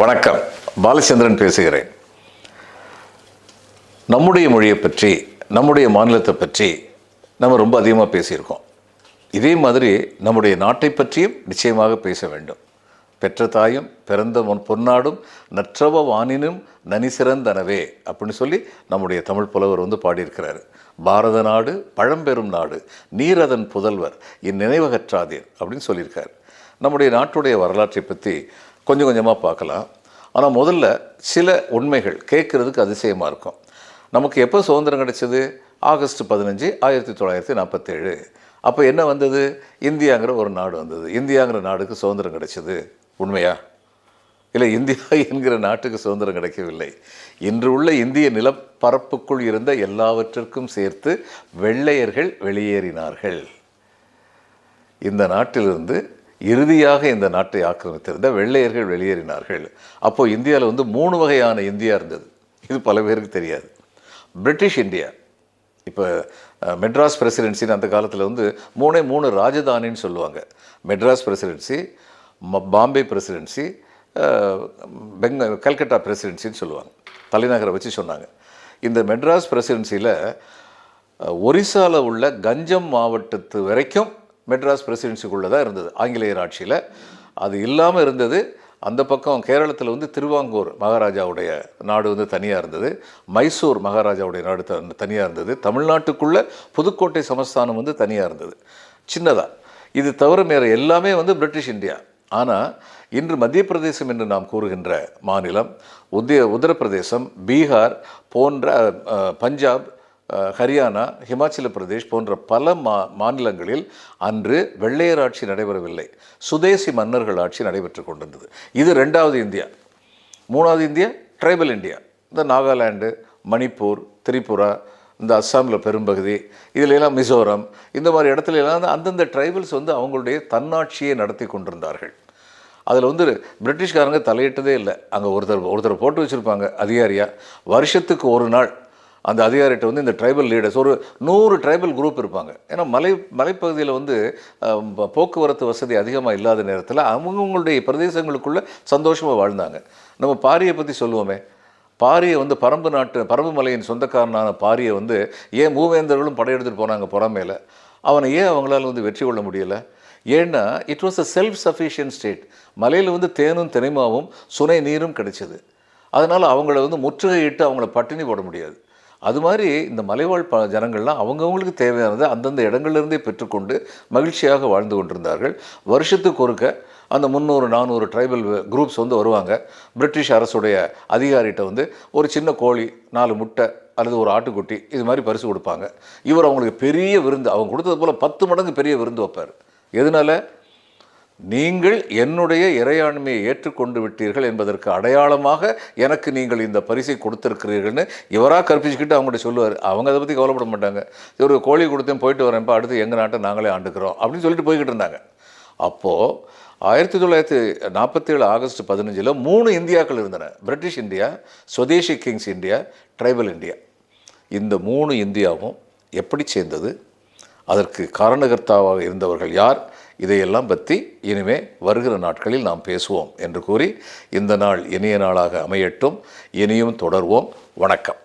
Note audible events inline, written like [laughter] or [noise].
வணக்கம். பாலச்சந்திரன் பேசுகிறேன். நம்முடைய மொழியை பற்றி நம்முடைய மாநிலத்தை பற்றி நம்ம ரொம்ப அதிகமாக பேசியிருக்கோம். இதே மாதிரி நம்முடைய நாட்டை பற்றியும் நிச்சயமாக பேச வேண்டும். பெற்ற தாயும் பிறந்த முன் பொன்னாடும் நற்றவ வானினும் நனி சிறந்தனவே அப்படின்னு சொல்லி நம்முடைய தமிழ் புலவர் வந்து பாடியிருக்கிறாரு. பாரத நாடு பழம்பெரும் நாடு நீரதன் புதல்வர் இந்நினைவகற்றாதீர் அப்படின்னு சொல்லியிருக்காரு. நம்முடைய நாட்டுடைய வரலாற்றை பற்றி கொஞ்சம் கொஞ்சமாக பார்க்கலாம். ஆனால் முதல்ல சில உண்மைகள் கேட்குறதுக்கு அதிசயமாக இருக்கும். நமக்கு எப்போ சுதந்திரம் கிடைச்சது? ஆகஸ்ட் பதினஞ்சு ஆயிரத்தி தொள்ளாயிரத்தி நாற்பத்தேழு. அப்போ என்ன வந்தது? இந்தியாங்கிற ஒரு நாடு வந்தது. இந்தியாங்கிற நாடுக்கு சுதந்திரம் கிடைச்சது. உண்மையா? இல்லை இந்தியா [laughs] என்கிற நாட்டுக்கு சுதந்திரம் கிடைக்கவில்லை. இன்று உள்ள இந்திய நிலப்பரப்புக்குள் இருந்த எல்லாவற்றிற்கும் சேர்த்து வெள்ளையர்கள் வெளியேறினார்கள். இந்த நாட்டிலிருந்து இறுதியாக இந்த நாட்டை ஆக்கிரமித்திருந்த வெள்ளையர்கள் வெளியேறினார்கள். அப்போது இந்தியாவில் வந்து மூணு வகையான இந்தியா இருந்தது. இது பல பேருக்கு தெரியாது. British India. இப்போ மெட்ராஸ் பிரசிடென்சின்னு அந்த காலத்தில் வந்து மூணே மூணு ராஜதானின்னு சொல்லுவாங்க. மெட்ராஸ் பிரசிடென்சி ம பாம்பே பிரசிடென்சி பெங்க கல்கட்டா பிரசிடென்சின்னு சொல்லுவாங்க. தலைநகரை வச்சு சொன்னாங்க. இந்த மெட்ராஸ் பிரசிடென்சியில் ஒரிசாவில் உள்ள கஞ்சம் மாவட்டத்து வரைக்கும் மெட்ராஸ் பிரசிடென்சிக்குள்ளே தான் இருந்தது ஆங்கிலேயர் ஆட்சியில். அது இல்லாமல் இருந்தது அந்த பக்கம் கேரளத்தில் வந்து திருவாங்கூர் மகாராஜாவுடைய நாடு வந்து தனியாக இருந்தது மைசூர் மகாராஜாவுடைய நாடு த தனியாக இருந்தது தமிழ்நாட்டுக்குள்ளே புதுக்கோட்டை சமஸ்தானம் வந்து தனியாக இருந்தது. சின்னதாக இது தவிர வேறு எல்லாமே வந்து பிரிட்டிஷ் இந்தியா. ஆனால் இன்று மத்திய பிரதேசம் என்று நாம் கூறுகின்ற மாநிலம் உத்திய உத்தரப்பிரதேசம் பீகார் போன்ற பஞ்சாப் ஹரியானா ஹிமாச்சல பிரதேஷ் போன்ற பல மா மாநிலங்களில் அன்று வெள்ளையர் ஆட்சி நடைபெறவில்லை. சுதேசி மன்னர்கள் ஆட்சி நடைபெற்று கொண்டிருந்தது. இது ரெண்டாவது இந்தியா. மூணாவது இந்தியா ட்ரைபல் இந்தியா இந்த நாகாலாண்டு மணிப்பூர் திரிபுரா இந்த அஸ்ஸாமில் பெரும்பகுதி இதிலெல்லாம் மிசோரம் இந்த மாதிரி இடத்துல எல்லாம் வந்து அந்தந்த ட்ரைபல்ஸ் வந்து அவங்களுடைய தன்னாட்சியை நடத்தி கொண்டிருந்தார்கள். அதில் வந்து பிரிட்டிஷ்காரங்க தலையிட்டதே இல்லை. அங்கே ஒருத்தர் ஒருத்தர் போட்டு வச்சுருப்பாங்க அதிகாரியாக வருஷத்துக்கு ஒரு நாள் அந்த அதிகாரிகிட்ட வந்து இந்த ட்ரைபல் லீடர்ஸ் ஒரு நூறு ட்ரைபல் குரூப் இருப்பாங்க. ஏன்னா மலை மலைப்பகுதியில் வந்து போக்குவரத்து வசதி அதிகமாக இல்லாத நேரத்தில் அவங்கவுங்களுடைய பிரதேசங்களுக்குள்ளே சந்தோஷமாக வாழ்ந்தாங்க. நம்ம பாரியை பற்றி சொல்லுவோமே. பாரியை வந்து பரம்பு நாட்டு பரம்பு மலையின் சொந்தக்காரனான பாரியை வந்து ஏன் மூவேந்தர்களும் படையெடுத்துட்டு போனாங்க புறமேல? அவனை ஏன் அவங்களால வந்து வெற்றி கொள்ள முடியலை? ஏன்னா it was a self sufficient state மலையில் வந்து தேனும் தினைமாவும் சுனை நீரும் கிடைச்சிது. அதனால் அவங்கள வந்து முற்றுகையிட்டு அவங்கள பட்டினி போட முடியாது. அது மாதிரி இந்த மலைவாழ் ப ஜனங்கள்லாம் அவங்கவுங்களுக்கு தேவையானதை அந்தந்த இடங்கள்லேருந்தே பெற்றுக்கொண்டு மகிழ்ச்சியாக வாழ்ந்து கொண்டிருந்தார்கள். வருஷத்துக்கு ஒருக்க அந்த முந்நூறு நானூறு ட்ரைபல் குரூப்ஸ் வந்து வருவாங்க. பிரிட்டிஷ் அரசுடைய அதிகாரிகிட்ட வந்து ஒரு சின்ன கோழி நாலு முட்டை அல்லது ஒரு ஆட்டுக்குட்டி இது மாதிரி பரிசு கொடுப்பாங்க. இவர் அவங்களுக்கு பெரிய விருந்து அவங்க கொடுத்தது போல் பத்து மடங்கு பெரிய விருந்து வைப்பார். எதனால? நீங்கள் என்னுடைய இறையாண்மையை ஏற்றுக்கொண்டு விட்டீர்கள் என்பதற்கு அடையாளமாக எனக்கு நீங்கள் இந்த பரிசை கொடுத்துருக்கிறீர்கள்னு இவராக கற்பிச்சுக்கிட்டு அவங்கள்ட்ட சொல்லுவார். அவங்க அதை பற்றி கவலைப்பட மாட்டாங்க. ஒரு கோழி கொடுத்தேன் போயிட்டு வரேன்ப்பா அடுத்து எங்கள் நாட்டை நாங்களே ஆண்டுக்கிறோம் அப்படின்னு சொல்லிட்டு போய்கிட்டு இருந்தாங்க. அப்போது ஆயிரத்தி தொள்ளாயிரத்தி நாற்பத்தேழு ஆகஸ்ட் பதினஞ்சில் மூணு இந்தியாக்கள் இருந்தன. British India swadeshi kings India tribal India. இந்த மூணு இந்தியாவும் எப்படி சேர்ந்தது? அதற்கு காரணகர்த்தாவாக இருந்தவர்கள் யார்? இதையெல்லாம் பற்றி இனிமே வருகிற நாட்களில் நாம் பேசுவோம் என்று கூறி இந்த நாள் இனிய நாளாக அமையட்டும். இனியும் தொடர்வோம். வணக்கம்.